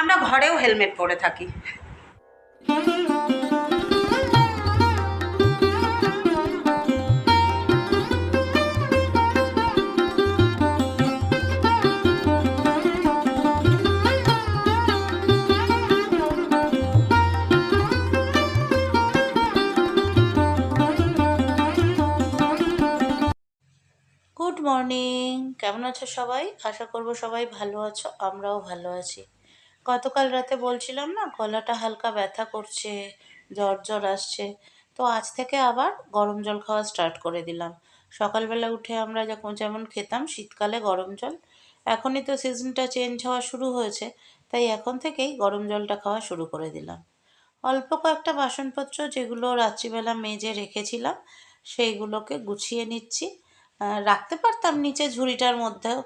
আমরা ঘরেও হেলমেট পরে থাকি। গুড মর্নিং কেমন আছো সবাই? আশা করব সবাই ভালো আছো, আমরাও ভালো আছি। গতকাল রাতে বলছিলাম না, গলাটা হালকা ব্যথা করছে, জ্বর জ্বর আসছে। তো আজ থেকে আবার গরম জল খাওয়া স্টার্ট করে দিলাম। সকালবেলা উঠে আমরা যখন যেমন খেতাম, শীতকালে গরম জল। এখনই তো সিজনটা চেঞ্জ হওয়া শুরু হয়েছে, তাই এখন থেকেই গরম জলটা খাওয়া শুরু করে দিলাম। অল্প কয়েকটা বাসনপত্র যেগুলো রাত্রিবেলা মেজে রেখেছিলাম, সেইগুলোকে গুছিয়ে নিচ্ছি। রাখতে পারতাম নিচে ঝুড়িটার মধ্যেও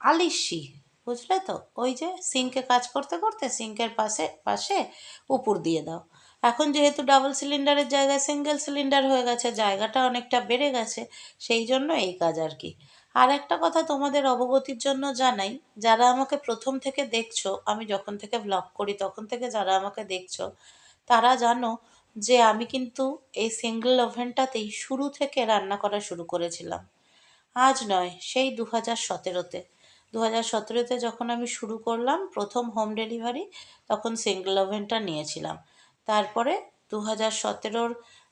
আলিশি। বুঝলে তো? ওই যে সিঙ্কে কাজ করতে করতে সিঙ্কের পাশে পাশে উপর দিয়ে দাও। এখন যেহেতু ডাবল সিলিন্ডারের জায়গায় সিঙ্গেল সিলিন্ডার হয়ে গেছে, জায়গাটা অনেকটা বেড়ে গেছে, সেই জন্য এই কাজ আর কি। আর একটা কথা তোমাদের অবগতির জন্য জানাই, যারা আমাকে প্রথম থেকে দেখছ, আমি যখন থেকে ব্লগ করি, তখন থেকে যারা আমাকে দেখছ, তারা জানো যে আমি কিন্তু এই সিঙ্গেল ওভেনটাতেই শুরু থেকে রান্না করা শুরু করেছিলাম। আজ নয়, সেই দু হাজার সতেরোতে। দু হাজার সতেরোতে যখন আমি শুরু করলাম প্রথম হোম ডেলিভারি তখন সিঙ্গেল ওভেনটা নিয়েছিলাম। তারপরে দু হাজার সতেরোর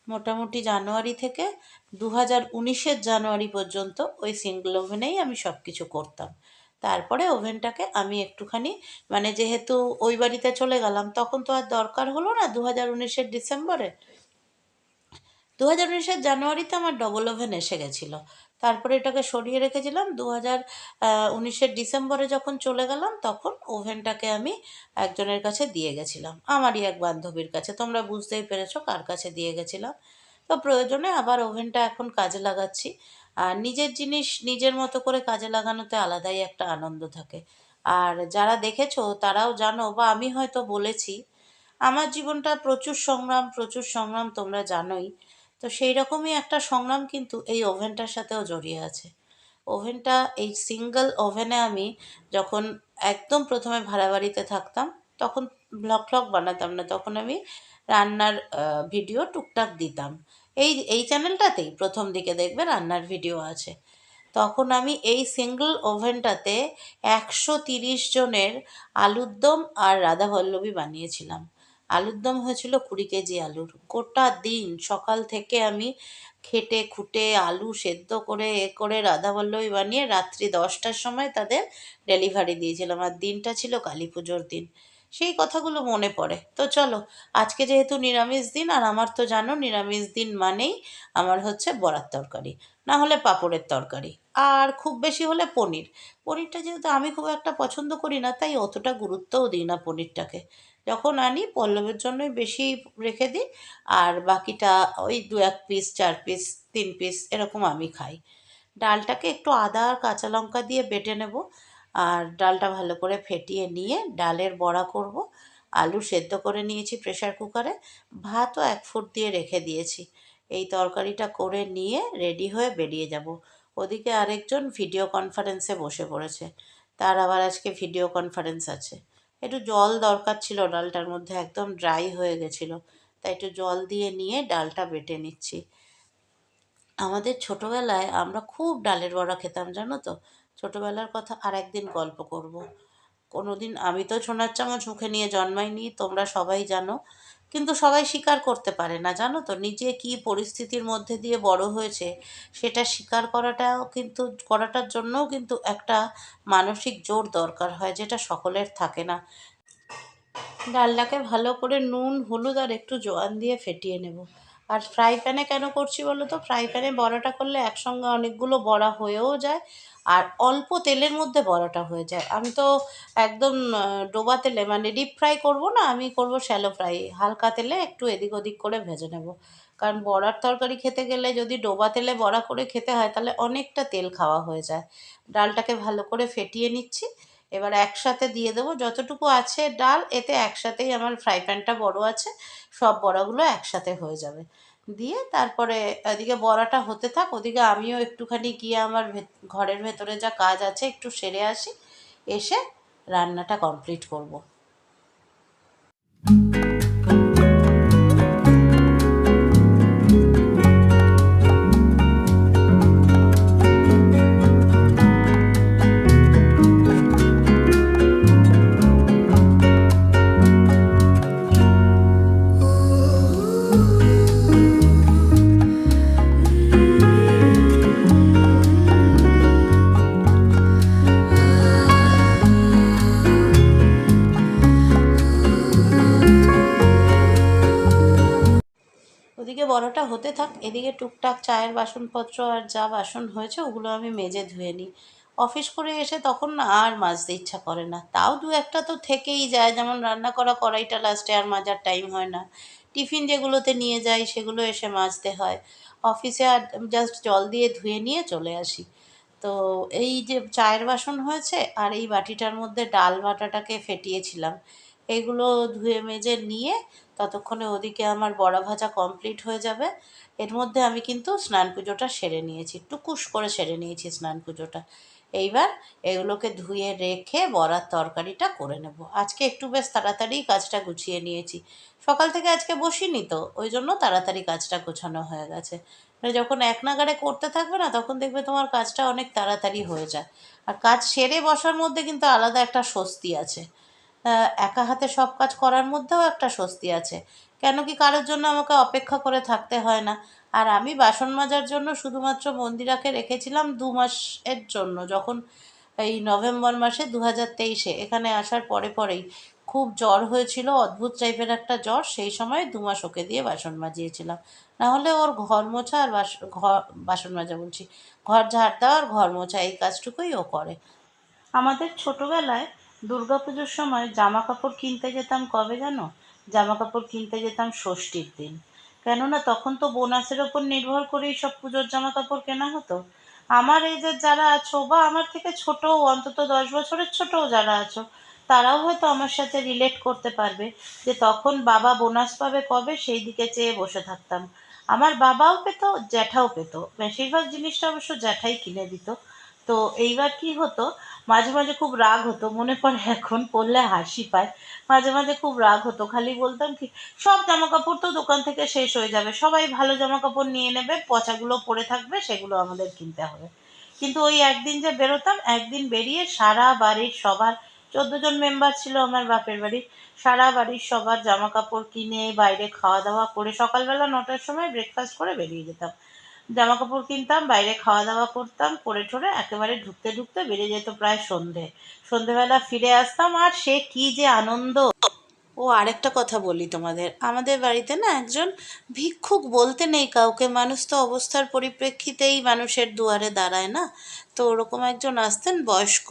মোটামুটি জানুয়ারি থেকে দু হাজার উনিশের জানুয়ারি পর্যন্ত ওই সিঙ্গেল ওভেনেই আমি সব কিছু করতাম। তারপরে ওভেনটাকে আমি একটুখানি মানে যেহেতু ওই বাড়িতে চলে গেলাম, তখন তো আর দরকার হলো না দু হাজার উনিশের ডিসেম্বরে? দু হাজার উনিশের জানুয়ারিতে আমার ডবল ওভেন এসে গেছিল। তারপরে এটাকে সরিয়ে রেখেছিলাম। দু হাজার উনিশের ডিসেম্বরে যখন চলে গেলাম, তখন ওভেনটাকে আমি একজনের কাছে দিয়ে গেছিলাম। আমারই এক বান্ধবীর কাছে। তোমরা বুঝতেই পেরেছ কার কাছে দিয়ে গেছিলাম। তো প্রয়োজনে আবার ওভেনটা এখন কাজে লাগাচ্ছি। আর নিজের জিনিস নিজের মতো করে কাজে লাগানোতে আলাদাই একটা আনন্দ থাকে। আর যারা দেখেছ, তারাও জানো বা আমি হয়তো বলেছি, আমার জীবনটা প্রচুর সংগ্রাম প্রচুর সংগ্রাম তোমরা জানোই। তো সেই রকমই একটা সংগ্রাম কিন্তু এই ওভেনটার সাথেও জড়িয়ে আছে। ওভেনটা, এই সিঙ্গেল ওভেনে আমি যখন একদম প্রথমে ভাড়া বাড়িতে থাকতাম, তখন ব্লগ ফ্লগ বানাতাম না, তখন আমি রান্নার ভিডিও টুকটাক দিতাম। এই এই চ্যানেলটাতেই প্রথম দিকে দেখবে রান্নার ভিডিও আছে। তখন আমি এই সিঙ্গেল ওভেনটাতে একশো তিরিশ জনের আলুর দম আর রাধাবল্লভী বানিয়েছিলাম। আলুর দম হয়েছিল কুড়ি কেজি আলুর। গোটা দিন সকাল থেকে আমি খেটে খুঁটে আলু সেদ্ধ করে, এ করে রাধাবল্লভী বানিয়ে রাত্রি দশটার সময় তাদের ডেলিভারি দিয়েছিলাম। আর দিনটা ছিল কালী পুজোর দিন। সেই কথাগুলো মনে পড়ে। তো চলো, আজকে যেহেতু নিরামিষ দিন, আর আমার তো জানো নিরামিষ দিন মানেই আমার হচ্ছে বড়ার তরকারি, না হলে পাঁপড়ের তরকারি। আর খুব বেশি হলে পনির। পনিরটা যেহেতু আমি খুব একটা পছন্দ করি না, তাই অতটা গুরুত্বও দিই না পনিরটাকে। যখন আনি পল্লবের জন্যই বেশি রেখে দিই। আর বাকিটা ওই দু এক পিস চার পিস তিন পিস এরকম আমি খাই। ডালটাকে একটু আদা আর কাঁচা লঙ্কা দিয়ে বেটে নেব। আর ডালটা ভালো করে ফেটিয়ে নিয়ে ডালের বড়া করব। আলু সেদ্ধ করে নিয়েছি প্রেশার কুকারে ভাতও এক ফুট দিয়ে রেখে দিয়েছি। এই তরকারিটা করে নিয়ে রেডি হয়ে বেরিয়ে যাব। ওদিকে আরেকজন ভিডিও কনফারেন্সে বসে পড়েছে। তার আবার আজকে ভিডিও কনফারেন্স আছে। একটু জল দরকার ছিল ডালটার মধ্যে, একদম ড্রাই হয়ে গেছিল। তাই একটু জল দিয়ে নিয়ে ডালটা বেটে নিচ্ছি। আমাদের ছোটোবেলায় আমরা খুব ডালের বড়া খেতাম, জানো তো? ছোটোবেলার কথা আর একদিন গল্প করব। কোনো দিন আমি তো সোনার চামচ মুখে নিয়ে জন্মাইনি, তোমরা সবাই জানো। কিন্তু সবাই স্বীকার করতে পারে না, জানো তো? নিজে কী পরিস্থিতির মধ্যে দিয়ে বড় হয়েছে সেটা স্বীকার করাটাও কিন্তু, করাটার জন্যও কিন্তু একটা মানসিক জোর দরকার হয় যেটা সকলের থাকে না। ডালটাকে ভালো করে নুন, হলুদ আর একটু জোয়ান দিয়ে ফেটিয়ে নেব। আর ফ্রাই প্যানে কেন করছি বলো তো? ফ্রাই প্যানে বড়াটা করলে একসঙ্গে অনেকগুলো বড়া হয়েও যায় আর অল্প তেলের মধ্যে বড়াটা হয়ে যায়। আমি তো একদম ডোবা তেলে মানে ডিপ ফ্রাই করব না, আমি করব শ্যালো ফ্রাই হালকা তেলে একটু এদিক ওদিক করে ভেজে নেব। কারণ বড়ার তরকারি খেতে গেলে যদি ডোবা তেলে বড়া করে খেতে হয়, তাহলে অনেকটা তেল খাওয়া হয়ে যায়। ডালটাকে ভালো করে ফেটিয়ে নিচ্ছি। এবার একসাথে দিয়ে দেবো। যতটুকু আছে ডাল, এতে একসাথেই আমার ফ্রাই প্যানটা বড় আছে, সব বড়াগুলো একসাথে হয়ে যাবে। দিয়ে তারপরে এদিকে বড়াটা হতে থাক, ওদিকে আমিও একটুখানি গিয়ে আমার ঘরের ভেতরে যা কাজ আছে একটু সেরে আসি, এসে রান্নাটা কমপ্লিট করব। হতে থাক, এদিকে টুকটাক চায়ের বাসনপত্র আর যা বাসন হয়েছে ওগুলো আমি মেজে ধুয়ে নিই। অফিস করে এসে তখন না আর মাজতে ইচ্ছা করে না। তাও দু একটা তো থেকেই যায়, যেমন রান্না করা কড়াইটা লাস্টে আর মাজার টাইম হয় না। টিফিন যেগুলোতে নিয়ে যাই সেগুলো এসে মাজতে হয়। অফিসে আর জাস্ট জল দিয়ে ধুয়ে নিয়ে চলে আসি। তো এই যে চায়ের বাসন হয়েছে আর এই বাটিটার মধ্যে ডাল বাটাটাকে ফেটিয়েছিলাম। এইগুলো ধুয়ে মেজে নিয়ে ততক্ষণে ওদিকে আমার বড়া ভাজা কমপ্লিট হয়ে যাবে। এর মধ্যে আমি কিন্তু স্নান পুজোটা সেরে নিয়েছি, টুকুস করে সেরে নিয়েছি স্নান পুজোটা। এইবার এগুলোকে ধুয়ে রেখে বড়ার তরকারিটা করে নেব। আজকে একটু বেশ তাড়াতাড়ি কাজটা গুছিয়ে নিয়েছি। সকাল থেকে আজকে বসিনি তো, ওই জন্য তাড়াতাড়ি কাজটা গোছানো হয়ে গেছে। মানে যখন এক নাগাড়ে করতে থাকবে না, তখন দেখবে তোমার কাজটা অনেক তাড়াতাড়ি হয়ে যায়। আর কাজ সেরে বসার মধ্যে কিন্তু আলাদা একটা স্বস্তি আছে। একা হাতে সব কাজ করার মধ্যেও একটা স্বস্তি আছে। কেন কি কারোর জন্য আমাকে অপেক্ষা করে থাকতে হয় না। আর আমি বাসন মাজার জন্য শুধুমাত্র মন্দিরাকে রেখেছিলাম দু মাসের জন্য, যখন এই নভেম্বর মাসে দু হাজার তেইশে। এখানে আসার পরে পরেই খুব জ্বর হয়েছিল, অদ্ভুত টাইপের একটা জ্বর, সেই সময় দু মাস ওকে দিয়ে বাসন মাজিয়েছিলাম। নাহলে ওর ঘর মোছা আর ঘর, বাসন মাজা বলছি, ঘর ঝাড় দেওয়া আর ঘর মোছা, এই কাজটুকুই ও করে। আমাদের ছোটোবেলায় দুর্গাপুজোর সময় জামা কাপড় কিনতে যেতাম কবে জানো? জামা কাপড় কিনতে যেতাম ষষ্ঠীর দিন। কেননা তখন তো বোনাসের ওপর নির্ভর করেই সব পুজোর জামা কাপড় কেনা হতো। আমার এজের যারা আছো বা আমার থেকে ছোটও অন্তত দশ বছরের ছোটও যারা আছো, তারাও হয়তো আমার সাথে রিলেট করতে পারবে যে তখন বাবা বোনাস পাবে কবে, সেই দিকে চেয়ে বসে থাকতাম। আমার বাবাও পেত, জ্যাঠাও পেত। বেশিরভাগ জিনিসটা অবশ্য জ্যাঠাই কিনে দিত। তো এইবার কি হতো? মাঝে মাঝে খুব রাগ হতো, মনে পড়ে এখন পড়লে হাসি পায়। মাঝে মাঝে খুব রাগ হতো, খালি বলতাম কি, সব জামা কাপড় তো দোকান থেকে শেষ হয়ে যাবে, সবাই ভালো জামা কাপড় নিয়ে নেবে, পচাগুলো পরে থাকবে, সেগুলো আমাদের কিনতে হবে। কিন্তু ওই একদিন যে বেরোতাম, একদিন বেরিয়ে সারা বাড়ির সবার, চোদ্দ জন মেম্বার ছিল আমার বাপের বাড়ির সারা বাড়ির সবার জামা কাপড় কিনে বাইরে খাওয়া দাওয়া করে সকালবেলা নটার সময় ব্রেকফাস্ট করে বেরিয়ে যেতাম। জামা কাপড় কিনতাম, বাইরে খাওয়া দাওয়া করতাম করে ঠোরে একেবারে ঢুকতে ঢুকতে বেরিয়ে যেত প্রায় সন্ধে। সন্ধেবেলা ফিরে আসতাম, আর সে কি যে আনন্দ! ও, আরেকটা কথা বলি তোমাদের। আমাদের বাড়িতে না একজন ভিক্ষুক বলতে নেই কাউকে। মানুষ তো অবস্থার পরিপ্রেক্ষিতেই মানুষের দুয়ারে দাঁড়ায় না। তো ওরকম একজন আসতেন বয়স্ক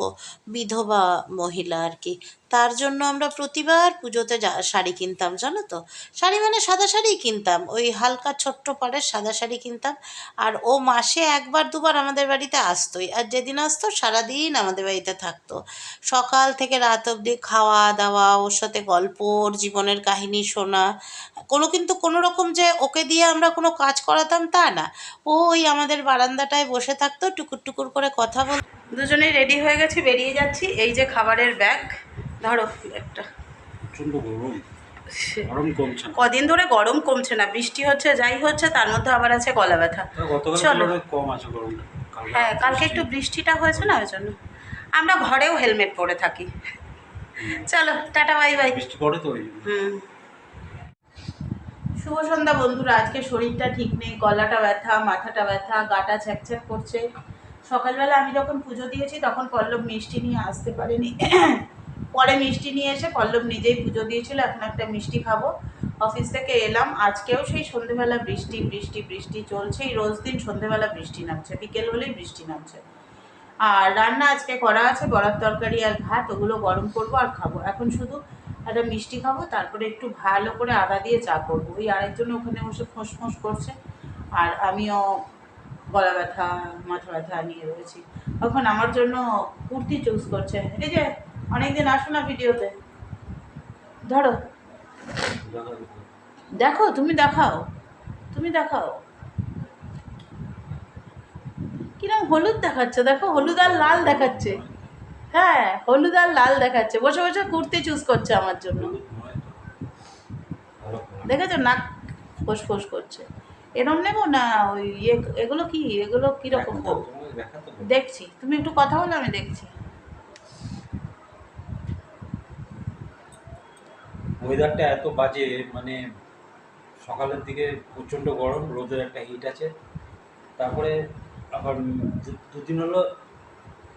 বিধবা মহিলা আর কি। তার জন্য আমরা প্রতিবার পুজোতে শাড়ি কিনতাম, জানো তো? শাড়ি মানে সাদা শাড়ি কিনতাম। ওই হালকা ছোট্ট পাড়ের সাদা শাড়ি কিনতাম। আর ও মাসে একবার, দুবার আমাদের বাড়িতে আসতোই। আর যেদিন আসতো, সারাদিন আমাদের বাড়িতে থাকতো। সকাল থেকে রাত অবধি খাওয়া দাওয়া ওর সাথে গল্প, ওর জীবনের কাহিনী শোনা। কোনো কিন্তু কোনো রকম যে ওকে দিয়ে আমরা কোনো কাজ করাতাম তা না। ও ওই আমাদের বারান্দাটায় বসে থাকতো, টুকুর টুকুর করে কথা বল দুজনেই রেডি হয়ে গেছি বেরিয়ে যাচ্ছি। এই যে খাবারের ব্যাগ ধরো একটা। কদিন ধরে গরম কমছে না বৃষ্টি হচ্ছে যাই হচ্ছে তার মধ্যে আবার আছে গলা ব্যথা। চলো। হ্যাঁ কালকে একটু বৃষ্টিটা হয়েছে না ওই জন্য। আমরা ঘরেও হেলমেট পরে থাকি। চলো টাটা বাই বাই। হুম। শুভ সন্ধ্যা বন্ধুরা আজকে শরীরটা ঠিক নেই গলাটা ব্যথা মাথাটা ব্যথা গাটা ছ্যাকছ্যাক করছে। সকালবেলা আমি যখন পুজো দিয়েছি, তখন পল্লব মিষ্টি নিয়ে আসতে পারেনি। পরে মিষ্টি নিয়ে এসে পল্লব নিজেই পুজো দিয়েছিল, এখন একটা মিষ্টি খাব। অফিস থেকে এলাম, আজকেও সেই সন্ধেবেলা বৃষ্টি বৃষ্টি বৃষ্টি চলছে। এই রোজ দিন সন্ধেবেলা বৃষ্টি নামছে, বিকেল হলেই বৃষ্টি নামছে। আর রান্না আজকে করা আছে, বড়ার তরকারি আর ভাত, ওগুলো গরম করব আর খাব। এখন শুধু একটা মিষ্টি খাব, তারপরে একটু ভালো করে আদা দিয়ে চা করব। ওই আরেকজন ওখানে বসে ফোঁস ফোঁস করছে, আর আমিও গলা ব্যথা, মাথা ব্যথা নিয়ে রয়েছি। এখন আমার জন্য কুর্তি চুজ করছে। এই যে, অনেকদিন আসো না ভিডিওতে। ধরো। দেখো, তুমি দেখাও। তুমি দেখাও। কিরম হলুদ দেখাচ্ছে? দেখো, হলুদ আর লাল দেখাচ্ছে। হ্যাঁ হলুদ আর লাল দেখাচ্ছে। বসে বসে কুর্তি চুজ করছে আমার জন্য। দেখেছ? নাক ফোস ফোস করছে। এরম নেব না? ওই ইয়ে এগুলো কি? এগুলো কীরকম দেখাতো দেখছি। তুমি একটু কথা বলো আমি দেখছি। ওয়েদারটা এত বাজে মানে সকালের দিকে প্রচণ্ড গরম রোদের একটা হিট আছে। তারপরে আবার দু- দুদিন হলো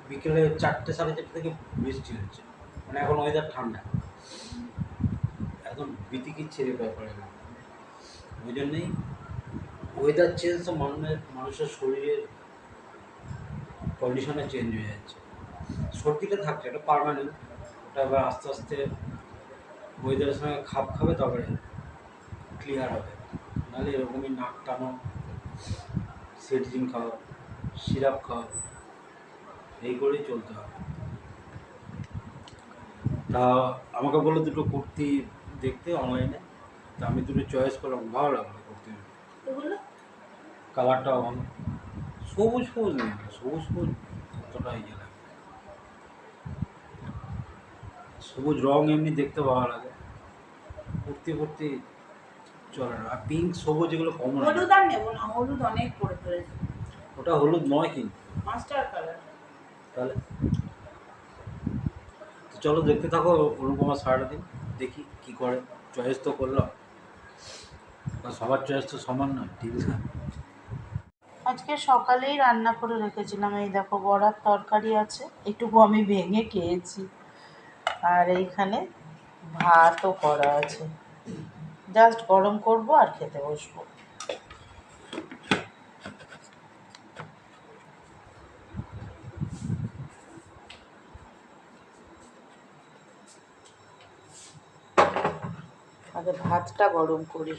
বিকেলে চারটে সাড়ে চারটে থেকে বৃষ্টি হচ্ছে। মানে এখন ওয়েদার ঠান্ডা। একদম বিতিকিচ্ছে ব্যাপারে না ওই জন্যেই ওয়েদার চেঞ্জ তো মানুষের মানুষের শরীরের কন্ডিশনে চেঞ্জ হয়ে যাচ্ছে। সর্দিটা থাকছে, এটা পারমানেন্ট ওটা এবার আস্তে আস্তে ওয়েদারের সঙ্গে খাপ খাবে, তবে ক্লিয়ার হবে। নাহলে এরকমই নাক টানো সেটজিন খাও সিরাপ খাও এই করেই চলতে হবে। তা আমাকে বলল দুটো কুর্তি দেখতে অনলাইনে তা আমি দুটো চয়েস করলাম, ভালো লাগল কুর্তি কালারটাও ভালো। সবুজ সবুজ নেই সবুজ সবুজ কতটা ইয়ে লাগে। সবুজ রং এমনি দেখতে ভালো লাগে। কুর্তি ফুর্তি চলে না। আর পিঙ্ক সবুজ এগুলো কমন হলুদ আর নেব না হলুদ অনেক ফেলেছে ওটা হলুদ নয় কিন্তু। Master colour. তাহলে? চলো দেখতে থাকো অনুপমা সারাদিন দেখি কি করে। চয়েস তো করলাম। সবার চয়েস তো সমান না ঠিক আছে? আজকে সকালেই রান্না করে রেখেছিলাম। এই দেখো বড়ার তরকারি আছে। একটুকু আমি ভেঙে খেয়েছি। আর এইখানে ভাতও করা আছে। জাস্ট গরম করব আর খেতে বসবো। আগে ভাতটা গরম করি।